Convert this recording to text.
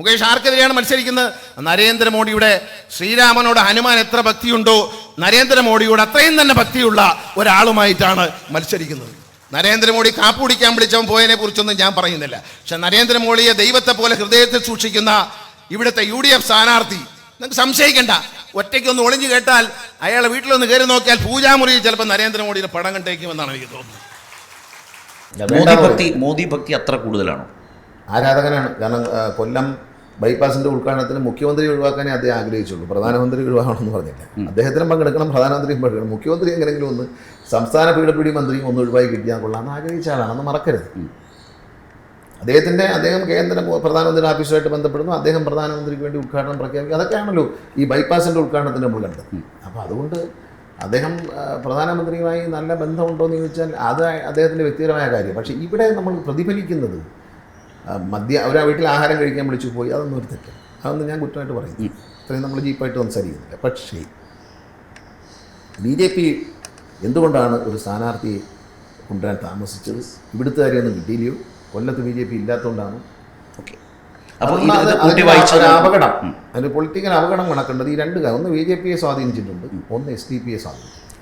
മുകേഷ് ആർക്കെതിരെയാണ് മത്സരിക്കുന്നത്? നരേന്ദ്രമോദിയുടെ ശ്രീരാമനോട് ഹനുമാൻ എത്ര ഭക്തിയുണ്ടോ നരേന്ദ്രമോദിയോട് അത്രയും തന്നെ ഭക്തിയുള്ള ഒരാളുമായിട്ടാണ് മത്സരിക്കുന്നത്. നരേന്ദ്രമോദി കാപ്പ് കുടിക്കാൻ വിളിച്ചവൻ പോയതിനെ കുറിച്ചൊന്നും ഞാൻ പറയുന്നില്ല. പക്ഷെ നരേന്ദ്രമോദിയെ ദൈവത്തെ പോലെ ഹൃദയത്തിൽ സൂക്ഷിക്കുന്ന ഇവിടുത്തെ യു ഡി എഫ് സ്ഥാനാർത്ഥി നിങ്ങൾക്ക് സംശയിക്കണ്ട. ഒറ്റയ്ക്കൊന്ന് ഒളിഞ്ഞു കേട്ടാൽ അയാളെ വീട്ടിലൊന്ന് കയറി നോക്കിയാൽ പൂജാമുറിയിൽ ചിലപ്പോൾ നരേന്ദ്രമോദിയുടെ പടം കണ്ടേക്കുമെന്നാണ് എനിക്ക് തോന്നുന്നത്. മോദി ഭക്തി മോദി ഭക്തി അത്ര കൂടുതലാണോ? ആരാധകനാണ്? കാരണം കൊല്ലം ബൈപ്പാസിന്റെ ഉദ്ഘാടനത്തിന് മുഖ്യമന്ത്രി ഒഴിവാക്കാനേ അദ്ദേഹം ആഗ്രഹിച്ചുള്ളൂ. പ്രധാനമന്ത്രി ഒഴിവാക്കണമെന്ന് പറഞ്ഞില്ല. അദ്ദേഹത്തിനും പങ്കെടുക്കണം പ്രധാനമന്ത്രിയും പങ്കെടുക്കണം. മുഖ്യമന്ത്രി എങ്ങനെയെങ്കിലും ഒന്ന് സംസ്ഥാന പീഡപ്പിടി മന്ത്രിയും ഒന്ന് ഒഴിവായി കിട്ടിയാൽ കൊള്ളാമെന്ന് ആഗ്രഹിച്ച ആളാണെന്ന് മറക്കരുത്. അദ്ദേഹത്തിന്റെ അദ്ദേഹം കേന്ദ്ര പ്രധാനമന്ത്രി ഓഫീസുമായിട്ട് ബന്ധപ്പെടുന്നു. അദ്ദേഹം പ്രധാനമന്ത്രിക്ക് വേണ്ടി ഉദ്ഘാടനം പ്രഖ്യാപിക്കും. അതൊക്കെയാണല്ലോ ഈ ബൈപ്പാസിന്റെ ഉദ്ഘാടനത്തിന് നമ്മൾ കണ്ടത്. അപ്പോൾ അതുകൊണ്ട് അദ്ദേഹം പ്രധാനമന്ത്രിയുമായി നല്ല ബന്ധമുണ്ടോ എന്ന് ചോദിച്ചാൽ അത് അദ്ദേഹത്തിന്റെ വ്യക്തിപരമായ കാര്യം. പക്ഷേ ഇവിടെ നമ്മൾ പ്രതിഫലിക്കുന്നത് മദ്യ അവരാ വീട്ടിൽ ആഹാരം കഴിക്കാൻ വിളിച്ചു പോയി അതൊന്നും ഒരു തെറ്റ്. അതൊന്നും ഞാൻ കുറ്റമായിട്ട് പറയുന്നു ഇത്രയും നമ്മൾ ജീപ്പായിട്ട് സംസാരിക്കുന്നില്ല. പക്ഷേ ബി ജെ പി എന്തുകൊണ്ടാണ് ഒരു സ്ഥാനാർത്ഥിയെ കൊണ്ടുവരാൻ താമസിച്ചത്? ഇവിടുത്തെ കാര്യമൊന്നും കിട്ടിയില്ലയോ കൊല്ലത്ത് ബി ജെ പി ഇല്ലാത്തതുകൊണ്ടാണ് ഓക്കെ. അപ്പോൾ ഒരു അപകടം അതിന് പൊളിറ്റിക്കൽ അപകടം കണക്കേണ്ടത് ഈ രണ്ട് കാര്യം. ഒന്ന് ബി ജെ പിയെ സ്വാധീനിച്ചിട്ടുണ്ട്. ഒന്ന് എസ് ഡി പിയെ സ്വാധീനിച്ചു